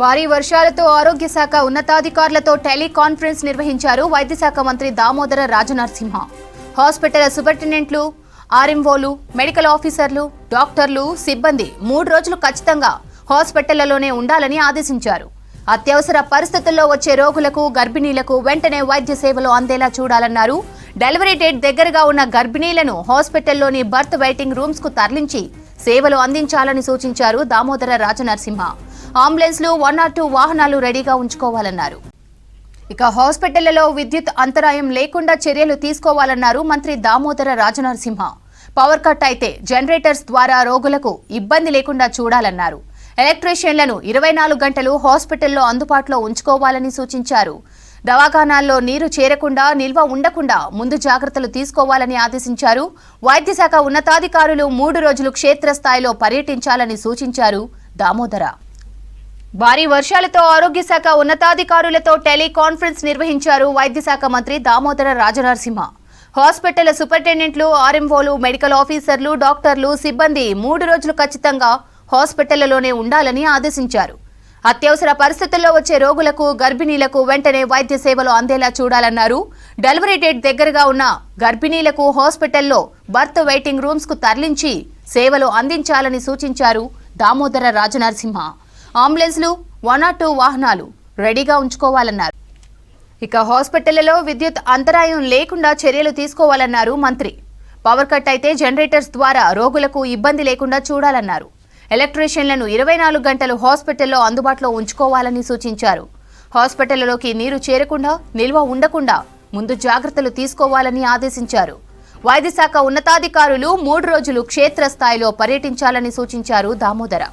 భారీ వర్షాలతో ఆరోగ్య శాఖ ఉన్నతాధికారులతో టెలికాన్ఫరెన్స్ నిర్వహించారు వైద్య శాఖ మంత్రి దామోదర రాజనరసింహ. హాస్పిటల్ సూపరింటెండెంట్లు ఆర్ఎంఓలు మెడికల్ ఆఫీసర్లు డాక్టర్లు సిబ్బంది మూడు రోజులు ఖచ్చితంగా హాస్పిటళ్ళలోనే ఉండాలని ఆదేశించారు. అత్యవసర పరిస్థితుల్లో వచ్చే రోగులకు గర్భిణీలకు వెంటనే వైద్య సేవలు అందేలా చూడాలన్నారు. డెలివరీ డేట్ దగ్గరగా ఉన్న గర్భిణీలను హాస్పిటల్లోని బర్త్ వెయిటింగ్ రూమ్స్కు తరలించి సేవలు అందించాలని సూచించారు దామోదర రాజనరసింహ. అంబులెన్స్లు వన్ నాట్ టూ వాహనాలు రెడీగా ఉంచుకోవాలన్నారు. ఇక హాస్పిటళ్ళలో విద్యుత్ అంతరాయం లేకుండా చర్యలు తీసుకోవాలన్నారు మంత్రి దామోదర రాజనరసింహ. పవర్ కట్ అయితే జనరేటర్స్ ద్వారా రోగులకు ఇబ్బంది లేకుండా చూడాలన్నారు. ఎలక్ట్రీషియన్లను ఇరవై నాలుగు గంటలు హాస్పిటల్లో అందుబాటులో ఉంచుకోవాలని సూచించారు. దవాఖానాల్లో నీరు చేరకుండా నిల్వ ఉండకుండా ముందు జాగ్రత్తలు తీసుకోవాలని ఆదేశించారు. వైద్యశాఖ ఉన్నతాధికారులు మూడు రోజులు క్షేత్రస్థాయిలో పర్యటించాలని సూచించారు దామోదర. భారీ వర్షాలతో ఆరోగ్య శాఖ ఉన్నతాధికారులతో టెలికాన్ఫరెన్స్ నిర్వహించారు వైద్య శాఖ మంత్రి దామోదర రాజనరసింహ. హాస్పిటల్ సూపరింటెండెంట్లు ఆర్ఎంఓలు మెడికల్ ఆఫీసర్లు డాక్టర్లు సిబ్బంది మూడు రోజులు ఖచ్చితంగా హాస్పిటళ్ళలోనే ఉండాలని ఆదేశించారు. అత్యవసర పరిస్థితుల్లో వచ్చే రోగులకు గర్భిణీలకు వెంటనే వైద్య సేవలు అందేలా చూడాలన్నారు. డెలివరీ డేట్ దగ్గరగా ఉన్న గర్భిణీలకు హాస్పిటల్లో బర్త్ వెయిటింగ్ రూమ్స్కు తరలించి సేవలు అందించాలని సూచించారు దామోదర రాజనరసింహ. అంబులెన్స్లు వన్ ఆర్ టూ వాహనాలు రెడీగా ఉంచుకోవాలన్నారు. ఇక హాస్పిటళ్ళలో విద్యుత్ అంతరాయం లేకుండా చర్యలు తీసుకోవాలన్నారు మంత్రి. పవర్ కట్ అయితే జనరేటర్స్ ద్వారా రోగులకు ఇబ్బంది లేకుండా చూడాలన్నారు. ఎలక్ట్రీషియన్లను ఇరవై నాలుగు గంటలు హాస్పిటల్లో అందుబాటులో ఉంచుకోవాలని సూచించారు. హాస్పిటళ్ళలోకి నీరు చేరకుండా నిల్వ ఉండకుండా ముందు జాగ్రత్తలు తీసుకోవాలని ఆదేశించారు. వైద్యశాఖ ఉన్నతాధికారులు మూడు రోజులు క్షేత్రస్థాయిలో పర్యటించాలని సూచించారు దామోదర.